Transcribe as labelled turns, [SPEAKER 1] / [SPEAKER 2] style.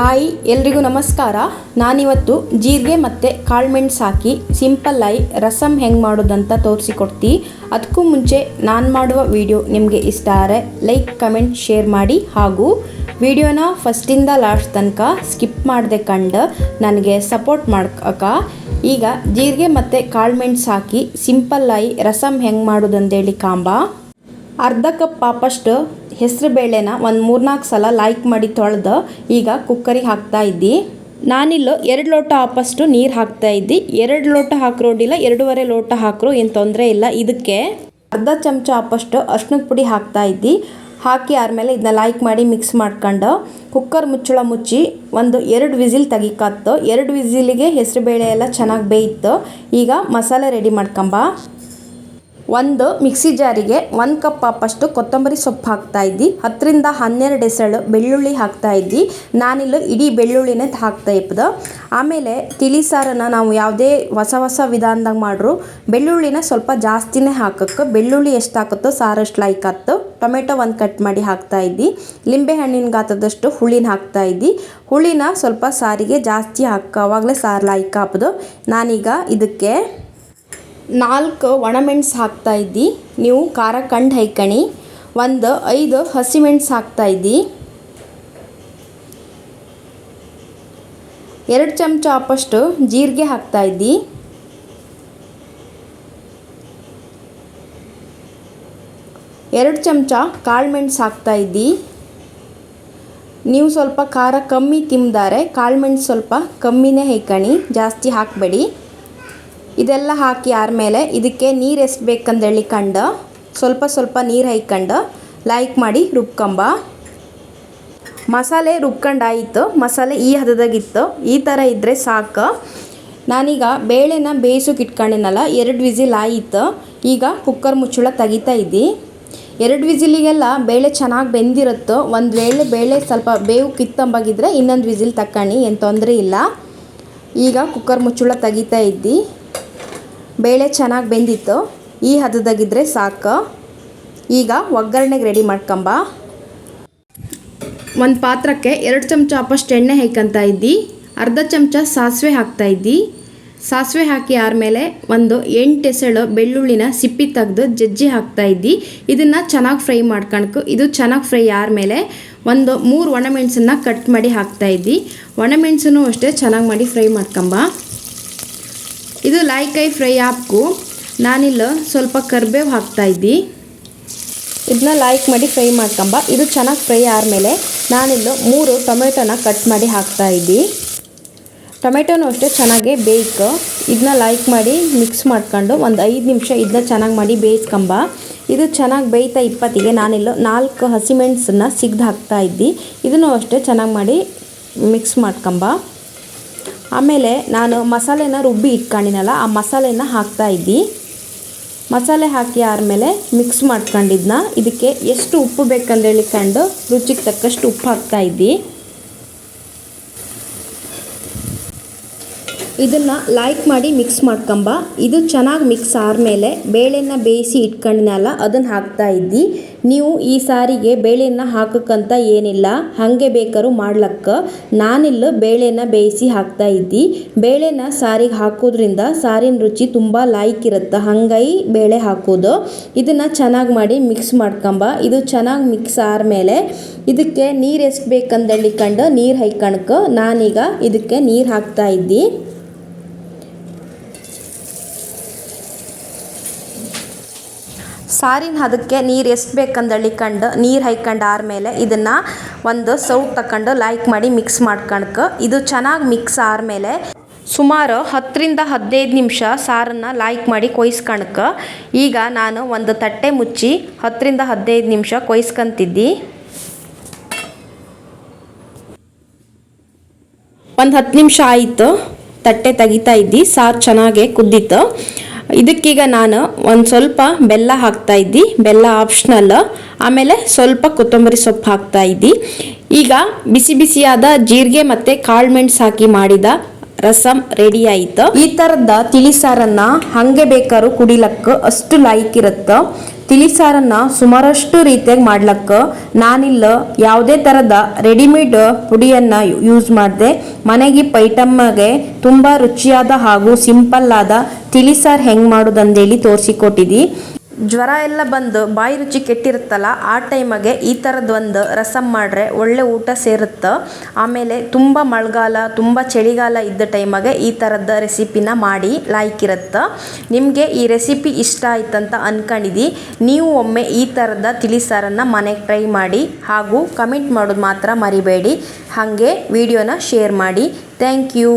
[SPEAKER 1] Hi, ಎಲ್ರಿಗೂ ನಮಸ್ಕಾರ. ನಾನಿವತ್ತು ಜೀರಿಗೆ ಮತ್ತು ಕಾಳುಮೆಣ್ಸು ಹಾಕಿ ಸಿಂಪಲ್ಲಾಗಿ ರಸಮ್ ಹೆಂಗೆ ಮಾಡೋದಂತ ತೋರಿಸಿಕೊಡ್ತೀನಿ ಅದಕ್ಕೂ ಮುಂಚೆ ನಾನು ಮಾಡುವ ವಿಡಿಯೋ ನಿಮಗೆ ಇಷ್ಟ ಆದರೆ ಲೈಕ್, ಕಮೆಂಟ್, ಶೇರ್ ಮಾಡಿ. ಹಾಗೂ ವಿಡಿಯೋನ ಫಸ್ಟಿಂದ ಲಾಸ್ಟ್ ತನಕ ಸ್ಕಿಪ್ ಮಾಡದೆ ಕಂಡು ನನಗೆ ಸಪೋರ್ಟ್ ಮಾಡ್ಕ ಈಗ ಜೀರಿಗೆ ಮತ್ತು ಕಾಳುಮೆಣ್ಸು ಹಾಕಿ ಸಿಂಪಲ್ಲಾಗಿ ರಸಮ್ ಹೆಂಗೆ ಮಾಡೋದಂತೇಳಿ ಕಾಂಬ. ಅರ್ಧ ಕಪ್ ಪಾಪಷ್ಟು ಹೆಸರು ಬೇಳೆನ ಒಂದು ಮೂರ್ನಾಲ್ಕು ಸಲ ಲೈಕ್ ಮಾಡಿ ತೊಳೆದು ಈಗ ಕುಕ್ಕರಿಗೆ ಹಾಕ್ತಾ ಇದ್ದಿ. ನಾನಿಲ್ಲ ಎರಡು ಲೋಟ ಆಪಷ್ಟು ನೀರು ಹಾಕ್ತಾ ಇದ್ದಿ. ಎರಡು ಲೋಟ ಹಾಕ್ರೋಡಿಲ್ಲ ಎರಡೂವರೆ ಲೋಟ ಹಾಕ್ರು, ಏನು ತೊಂದರೆ ಇಲ್ಲ. ಇದಕ್ಕೆ ಅರ್ಧ ಚಮಚ ಆಪಷ್ಟು ಅರ್ಶಿನದ ಪುಡಿ ಹಾಕ್ತಾ ಇದ್ದಿ. ಹಾಕಿ ಆದಮೇಲೆ ಇದನ್ನ ಲೈಕ್ ಮಾಡಿ ಮಿಕ್ಸ್ ಮಾಡ್ಕೊಂಡು ಕುಕ್ಕರ್ ಮುಚ್ಚಳ ಮುಚ್ಚಿ ಒಂದು ಎರಡು ವಿಸಿಲ್ ತೆಗಿಕತ್ತು. ಎರಡು ವಿಸಿಲಿಗೆ ಹೆಸರು ಬೇಳೆ ಎಲ್ಲ ಚೆನ್ನಾಗಿ ಬೇಯಿತ್ತು ಈಗ ಮಸಾಲೆ ರೆಡಿ ಮಾಡ್ಕೊಂಬ. ಒಂದು ಮಿಕ್ಸಿ ಜಾರಿಗೆ ಒಂದು ಕಪ್ ಅಪ್ಪಷ್ಟು ಕೊತ್ತಂಬರಿ ಸೊಪ್ಪು ಹಾಕ್ತಾ ಇದ್ದಿ, ಹತ್ತರಿಂದ ಹನ್ನೆರಡು ಎಸಳು ಬೆಳ್ಳುಳ್ಳಿ ಹಾಕ್ತಾ ಇದ್ದಿ. ನಾನಿಲ್ಲಿ ಇಡೀ ಬೆಳ್ಳುಳ್ಳಿನೇ ಹಾಕ್ತಾ ಇಪ್ಪದ ಆಮೇಲೆ ತಿಳಿ ಸಾರನ್ನ ನಾವು ಯಾವುದೇ ಹೊಸ ಹೊಸ ವಿಧಾನದಾಗ ಮಾಡ್ರು, ಬೆಳ್ಳುಳ್ಳಿನ ಸ್ವಲ್ಪ ಜಾಸ್ತಿನೇ ಹಾಕಕ್ಕೆ, ಬೆಳ್ಳುಳ್ಳಿ ಎಷ್ಟು ಹಾಕುತ್ತೋ ಸಾರಷ್ಟು ಲೈಕ್ ಆಯ್ತು ಟೊಮೆಟೊ ಒಂದು ಕಟ್ ಮಾಡಿ ಹಾಕ್ತಾ ಇದ್ದಿ. ಲಿಂಬೆ ಹಣ್ಣಿನ ಗಾತ್ರದಷ್ಟು ಹುಳಿನ ಹಾಕ್ತಾ ಇದ್ದಿ. ಹುಳಿನ ಸ್ವಲ್ಪ ಸಾರಿಗೆ ಜಾಸ್ತಿ ಹಾಕ ಅವಾಗಲೇ ಸಾರು ಲೈಕ್ ಹಾಕೋದು ನಾನೀಗ ಇದಕ್ಕೆ ನಾಲ್ಕು ಒಣಮೆಣ್ಸು ಇದ್ದಿ. ನೀವು ಖಾರ ಕಂಡು ಹೈಕಣಿ. ಒಂದು ಐದು ಹಸಿಮೆಣ್ಸು ಇದ್ದಿ. ಎರಡು ಚಮಚ ಅಪ್ಪಷ್ಟು ಜೀರಿಗೆ ಹಾಕ್ತಾ ಇದ್ದಿ. ಎರಡು ಚಮಚ ಕಾಳುಮೆಣ್ಸು ಹಾಕ್ತಾ ಇದ್ದಿ. ನೀವು ಸ್ವಲ್ಪ ಖಾರ ಕಮ್ಮಿ ತಿಂದಾರೆ ಕಾಳುಮೆಣ್ಸು ಸ್ವಲ್ಪ ಕಮ್ಮಿನೇ ಹೈಕಣಿ, ಜಾಸ್ತಿ ಹಾಕಬೇಡಿ. ಇದೆಲ್ಲ ಹಾಕಿ ಆದಮೇಲೆ ಇದಕ್ಕೆ ನೀರು ಎಷ್ಟು ಬೇಕಂದೇಳಿ ಕಂಡು, ಸ್ವಲ್ಪ ಸ್ವಲ್ಪ ನೀರು ಹಾಯ್ಕೊಂಡು ಲೈಕ್ ಮಾಡಿ ರುಬ್ಕೊಂಬ. ಮಸಾಲೆ ರುಬ್ಕೊಂಡಾಯಿತು ಮಸಾಲೆ ಈ ಹದದಾಗಿತ್ತು, ಈ ಥರ ಇದ್ದರೆ ಸಾಕು. ನಾನೀಗ ಬೇಳೆನ ಬೇಯಿಸೋಕೆ ಇಟ್ಕೊಂಡಿನಲ್ಲ, ಎರಡು ವಿಸಿಲ್ ಆಯಿತು, ಈಗ ಕುಕ್ಕರ್ ಮುಚ್ಚಳ ತೆಗಿತಾ ಇದ್ದಿ. ಎರಡು ವಿಸಿಲಿಗೆಲ್ಲ ಬೇಳೆ ಚೆನ್ನಾಗಿ ಬೆಂದಿರುತ್ತೋ, ಒಂದು ವೇಳೆ ಬೇಳೆ ಸ್ವಲ್ಪ ಬೇವು ಕಿತ್ತಂಬಾಗಿದ್ರೆ ಇನ್ನೊಂದು ವಿಸಿಲ್ ತಕ್ಕಣಿ, ಏನು ತೊಂದರೆ ಇಲ್ಲ. ಈಗ ಕುಕ್ಕರ್ ಮುಚ್ಚಳ ತೆಗಿತಾ ಇದ್ದಿ. ಬೇಳೆ ಚೆನ್ನಾಗಿ ಬೆಂದಿತ್ತು. ಈ ಹದದಾಗಿದ್ದರೆ ಸಾಕು. ಈಗ ಒಗ್ಗರಣೆಗೆ ರೆಡಿ ಮಾಡ್ಕೊಂಬ. ಒಂದು ಪಾತ್ರಕ್ಕೆ ಎರಡು ಚಮಚ ಅಪ್ಪಷ್ಟು ಎಣ್ಣೆ ಹಾಕಂತ ಇದ್ದಿ. ಅರ್ಧ ಚಮಚ ಸಾಸಿವೆ ಹಾಕ್ತಾ ಇದ್ದಿ. ಸಾಸಿವೆ ಹಾಕಿ ಆದಮೇಲೆ ಒಂದು ಎಂಟು ಎಸಳು ಬೆಳ್ಳುಳ್ಳಿನ ಸಿಪ್ಪಿ ತೆಗೆದು ಜಜ್ಜಿ ಹಾಕ್ತಾ ಇದ್ದಿ. ಇದನ್ನು ಚೆನ್ನಾಗಿ ಫ್ರೈ ಮಾಡ್ಕೊಳ್ಕು ಇದು ಚೆನ್ನಾಗಿ ಫ್ರೈ ಆದಮೇಲೆ ಒಂದು ಮೂರು ಒಣಮೆಣಸನ್ನ ಕಟ್ ಮಾಡಿ ಹಾಕ್ತಾ ಇದ್ದಿ. ಒಣಮೆಣಸನ್ನು ಅಷ್ಟೇ ಚೆನ್ನಾಗಿ ಮಾಡಿ ಫ್ರೈ ಮಾಡ್ಕೊಂಬ. ಇದು ಲಾಯ್ಕಾಯಿ ಫ್ರೈ ಹಾಕು ನಾನಿಲ್ಲ, ಸ್ವಲ್ಪ ಕರ್ಬೇವು ಹಾಕ್ತಾ ಇದ್ದಿ. ಇದನ್ನ ಲೈಕ್ ಮಾಡಿ ಫ್ರೈ ಮಾಡ್ಕೊಂಬ. ಇದು ಚೆನ್ನಾಗಿ ಫ್ರೈ ಆದಮೇಲೆ ನಾನಿಲ್ಲ ಮೂರು ಟೊಮೆಟೊನ ಕಟ್ ಮಾಡಿ ಹಾಕ್ತಾ ಇದ್ದಿ. ಟೊಮೆಟೊನೂ ಅಷ್ಟೇ ಚೆನ್ನಾಗಿ ಬೇಯ್ಕು ಇದನ್ನ ಲೈಕ್ ಮಾಡಿ ಮಿಕ್ಸ್ ಮಾಡ್ಕೊಂಡು ಒಂದು ಐದು ನಿಮಿಷ ಇದನ್ನ ಚೆನ್ನಾಗಿ ಮಾಡಿ ಬೇಯಿಸ್ಕೊಂಬ. ಇದು ಚೆನ್ನಾಗಿ ಬೇಯ್ತಾ ಇಪ್ಪತ್ತಿಗೆ ನಾನಿಲ್ಲ ನಾಲ್ಕು ಹಸಿಮೆಣಸನ್ನ ಸಿಗ್ದು ಹಾಕ್ತಾ ಇದ್ದಿ. ಇದನ್ನು ಅಷ್ಟೇ ಚೆನ್ನಾಗಿ ಮಾಡಿ ಮಿಕ್ಸ್ ಮಾಡ್ಕೊಂಬ. ಆಮೇಲೆ ನಾನು ಮಸಾಲೆನ ರುಬ್ಬಿ ಇಟ್ಕೊಂಡಿನಲ್ಲ, ಆ ಮಸಾಲೆನ ಹಾಕ್ತಾ ಇದ್ದಿ. ಮಸಾಲೆ ಹಾಕಿ ಆದಮೇಲೆ ಮಿಕ್ಸ್ ಮಾಡ್ಕೊಂಡಿದ್ನ. ಇದಕ್ಕೆ ಎಷ್ಟು ಉಪ್ಪು ಬೇಕಂದೇಳಿ ಕಂಡು ರುಚಿಗೆ ತಕ್ಕಷ್ಟು ಉಪ್ಪು ಹಾಕ್ತಾ ಇದ್ದಿ. ಇದನ್ನು ಲೈಕ್ ಮಾಡಿ ಮಿಕ್ಸ್ ಮಾಡ್ಕೊಂಬ. ಇದು ಚೆನ್ನಾಗಿ ಮಿಕ್ಸ್ ಆದಮೇಲೆ ಬೇಳೆನ ಬೇಯಿಸಿ ಇಟ್ಕೊಂಡಿನಲ್ಲ ಅದನ್ನು ಹಾಕ್ತಾ ಇದ್ದಿ. ನೀವು ಈ ಸಾರಿಗೆ ಬೇಳೆನ ಹಾಕಕ್ಕಂತ ಏನಿಲ್ಲ, ಹಾಗೆ ಬೇಕಾದ್ರೂ ಮಾಡ್ಲಕ್ಕ. ನಾನಿಲ್ಲ ಬೇಳೆನ ಬೇಯಿಸಿ ಹಾಕ್ತಾ ಇದ್ದಿ. ಬೇಳೆನ ಸಾರಿಗೆ ಹಾಕೋದ್ರಿಂದ ಸಾರಿನ ರುಚಿ ತುಂಬ ಲೈಕ್ ಇರುತ್ತೆ. ಹಂಗಾಗಿ ಬೇಳೆ ಹಾಕೋದು. ಇದನ್ನು ಚೆನ್ನಾಗಿ ಮಾಡಿ ಮಿಕ್ಸ್ ಮಾಡ್ಕೊಂಬ. ಇದು ಚೆನ್ನಾಗಿ ಮಿಕ್ಸ್ ಆದಮೇಲೆ ಇದಕ್ಕೆ ನೀರು ಎಷ್ಟು ಬೇಕಂದೇಳಿ ಕಂಡು ನೀರು ಹೈಕಣಕ್ಕೆ ನಾನೀಗ ಇದಕ್ಕೆ ನೀರು ಹಾಕ್ತಾ ಇದ್ದಿ. ಸಾರಿನ ಹದಕ್ಕೆ ನೀರು ಎಷ್ಟು ಬೇಕಂದು ಕಂಡು ನೀರು ಹೈಕಂಡು ಆದ್ಮೇಲೆ ಇದನ್ನು ಒಂದು ಸೌಟ್ ತಗೊಂಡು ಲೈಕ್ ಮಾಡಿ ಮಿಕ್ಸ್ ಮಾಡ್ಕಣಕ. ಇದು ಚೆನ್ನಾಗಿ ಮಿಕ್ಸ್ ಆದಮೇಲೆ ಸುಮಾರು ಹತ್ತರಿಂದ ಹದಿನೈದು ನಿಮಿಷ ಸಾರನ್ನು ಲೈಕ್ ಮಾಡಿ ಕೊಯ್ಸ್ಕಣಕ್ಕೆ ಈಗ ನಾನು ಒಂದು ತಟ್ಟೆ ಮುಚ್ಚಿ ಹತ್ತರಿಂದ ಹದಿನೈದು ನಿಮಿಷ ಕೊಯ್ಸ್ಕೊಂತಿದ್ದಿ. ಒಂದು ಹತ್ತು ನಿಮಿಷ ಆಯಿತು ತಟ್ಟೆ ತೆಗಿತಾ ಇದ್ದಿ, ಸಾರು ಚೆನ್ನಾಗೆ ಕುದ್ದಿತ್ತು. ಇದಕ್ಕೀಗ ನಾನು ಒಂದು ಸ್ವಲ್ಪ ಬೆಲ್ಲ ಹಾಕ್ತಾ ಇದ್ದಿ. ಬೆಲ್ಲ ಆಪ್ಷನಲ್ ಆಮೇಲೆ ಸ್ವಲ್ಪ ಕೊತ್ತಂಬರಿ ಸೊಪ್ಪು ಹಾಕ್ತಾ ಇದ್ದಿ. ಈಗ ಬಿಸಿ ಬಿಸಿಯಾದ ಜೀರಿಗೆ ಮತ್ತು ಕಾಳುಮೆಣಸು ಹಾಕಿ ಮಾಡಿದ ರಸಂ ರೆಡಿ ಆಯಿತು. ಈ ಥರದ ತಿಳಿ ಸಾರನ್ನು ಹಾಗೆ ಬೇಕಾದ್ರೂ ಕುಡಿಲಕ್ಕೆ ಅಷ್ಟು ಲೈಕ್ ಇರುತ್ತೆ. ತಿಳಿಸಾರನ್ನ ಸುಮಾರಷ್ಟು ರೀತಿಯಾಗಿ ಮಾಡ್ಲಕ್ಕ ನಾನಿಲ್ಲ. ಯಾವುದೇ ತರದ ರೆಡಿಮೇಡ್ ಪುಡಿಯನ್ನ ಯೂಸ್ ಮಾಡಿದೆ. ಮನೆಗೆ ಪೈಟಮ್ಮಗೆ ತುಂಬಾ ರುಚಿಯಾದ ಹಾಗೂ ಸಿಂಪಲ್ ಆದ ತಿಳಿಸಾರು ಹೆಂಗೆ ಮಾಡೋದಂದೇಳಿ ತೋರಿಸಿಕೊಟ್ಟಿದ್ದಿ ಜ್ವರ ಎಲ್ಲ ಬಂದು ಬಾಯಿ ರುಚಿ ಕೆಟ್ಟಿರುತ್ತಲ್ಲ, ಆ ಟೈಮಗೆ ಈ ಥರದ್ದು ಒಂದು ರಸಂ ಮಾಡ್ರೆ ಒಳ್ಳೆ ಊಟ ಸೇರುತ್ತೆ. ಆಮೇಲೆ ತುಂಬ ಮಳೆಗಾಲ, ತುಂಬ ಚಳಿಗಾಲ ಇದ್ದ ಟೈಮಗೆ ಈ ಥರದ ರೆಸಿಪಿನ ಮಾಡಿ ಲಾಯ್ಕಿರುತ್ತೆ. ನಿಮಗೆ ಈ ರೆಸಿಪಿ ಇಷ್ಟ ಆಯ್ತಂತ ಅಂದ್ಕೊಂಡಿದ್ದಿ ನೀವು ಒಮ್ಮೆ ಈ ಥರದ ತಿಳಿಸಾರನ್ನು ಮನೆಗೆ ಟ್ರೈ ಮಾಡಿ ಹಾಗೂ ಕಮೆಂಟ್ ಮಾಡೋದು ಮಾತ್ರ ಮರಿಬೇಡಿ. ಹಾಗೆ ವಿಡಿಯೋನ ಶೇರ್ ಮಾಡಿ. Thank you.